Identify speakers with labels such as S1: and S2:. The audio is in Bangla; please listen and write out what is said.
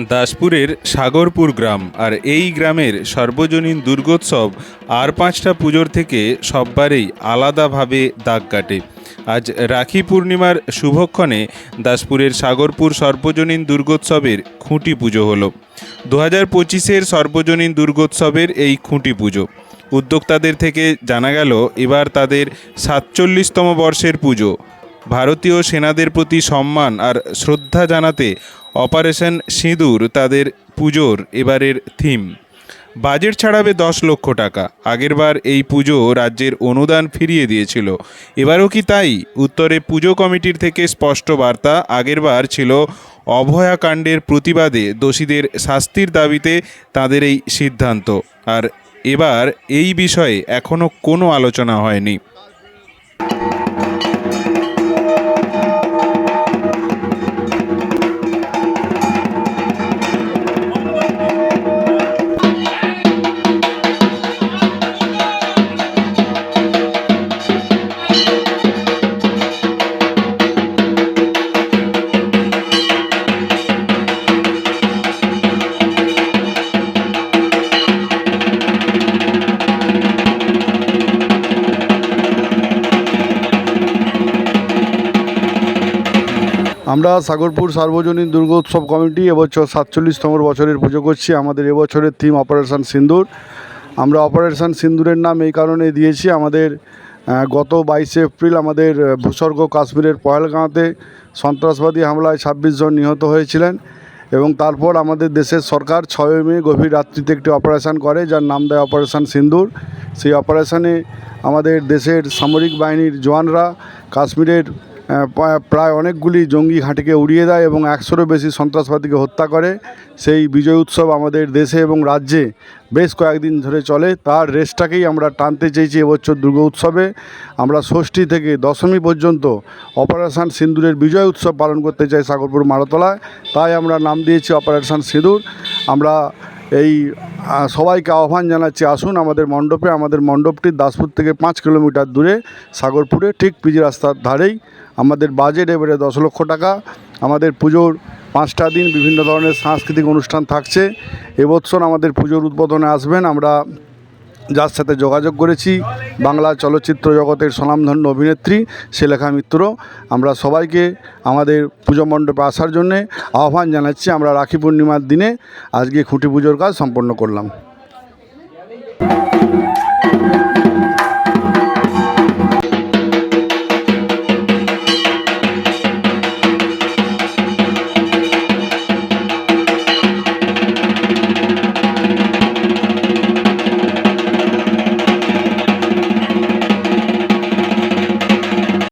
S1: দাসপুরের সাগরপুর গ্রাম। আর এই গ্রামের সর্বজনীন দুর্গোৎসব আর পাঁচটা পুজোর থেকে সববারেই আলাদাভাবে দাগ কাটে। আজ রাখি পূর্ণিমার শুভক্ষণে দাসপুরের সাগরপুর সর্বজনীন দুর্গোৎসবের খুঁটি পুজো হলো। দু হাজার পঁচিশের সর্বজনীন দুর্গোৎসবের এই খুঁটি পুজো। উদ্যোক্তাদের থেকে জানা গেল, এবার তাদের সাতচল্লিশতম বর্ষের পুজো। ভারতীয় সেনাদের প্রতি সম্মান আর শ্রদ্ধা জানাতে অপারেশন সিঁদুর তাদের পুজোর এবারের থিম। বাজেট ছাড়াবে দশ লক্ষ টাকা। আগেরবার এই পুজো রাজ্যের অনুদান ফিরিয়ে দিয়েছিল। এবারও কি তাই? উত্তরে পুজো কমিটির থেকে স্পষ্ট বার্তা আগেরবার ছিল অভয়াকাণ্ডের প্রতিবাদে দোষীদের শাস্তির দাবিতে তাদের এই সিদ্ধান্ত। আর এবার এই বিষয়ে এখনও কোনো আলোচনা হয়নি।
S2: আমরা সাগরপুর সার্বজনীন দুর্গোৎসব কমিটি এবছর সাতচল্লিশতম বছরের পুজো করছি। আমাদের এবছরের থিম অপারেশন সিন্দুর আমরা অপারেশন সিন্দুরের নাম এই কারণে দিয়েছি। আমাদের গত বাইশে এপ্রিল আমাদের ভূস্বর্গ কাশ্মীরের পহেলগাঁওতে সন্ত্রাসবাদী হামলায় ছাব্বিশ জন নিহত হয়েছিলেন এবং তারপর আমাদের দেশের সরকার ছয় মে গভীর রাত্রিতে একটি অপারেশন করে, যার নাম দেয় অপারেশন সিন্দুর সেই অপারেশানে আমাদের দেশের সামরিক বাহিনীর জওয়ানরা কাশ্মীরের প্রায়- অনেকগুলি জঙ্গি ঘাঁটিকে উড়িয়ে দেয় এবং একশোরও বেশি সন্ত্রাসবাদীকে হত্যা করে। সেই বিজয় উৎসব আমাদের দেশে এবং রাজ্যে বেশ কয়েকদিন ধরে চলে। তার রেসটাকেই আমরা টানতে চেয়েছি এবছর দুর্গা উৎসবে। আমরা ষষ্ঠী থেকে দশমী পর্যন্ত অপারেশন সিঁদুরের বিজয় উৎসব পালন করতে চাই সাগরপুর মারতলায়। তাই আমরা নাম দিয়েছি অপারেশন সিঁদুর। আমরা এই সবাইকে আহ্বান জানাচ্ছি, আসুন আমাদের মণ্ডপে, আমাদের মণ্ডপটি দাসপুর থেকে পাঁচ কিলোমিটার দূরে সাগরপুরে, ঠিক পিজি রাস্তার ধারেই। আমাদের বাজেট এবারে দশ লক্ষ টাকা। আমাদের পুজোর পাঁচটা দিন বিভিন্ন ধরনের সাংস্কৃতিক অনুষ্ঠান থাকছে। এবছর আমাদের পুজোর উদ্বোধনে আসবেন আমরা যার সাথে যোগাযোগ করেছি, বাংলা চলচ্চিত্র জগতের স্বনামধন্য অভিনেত্রী শ্রীলেখা মিত্র। আমরা সবাইকে আমাদের পুজো মণ্ডপে আসার জন্যে আহ্বান জানাচ্ছি। আমরা রাখি পূর্ণিমার দিনে। আজকে খুঁটি পুজোর কাজ সম্পন্ন করলাম।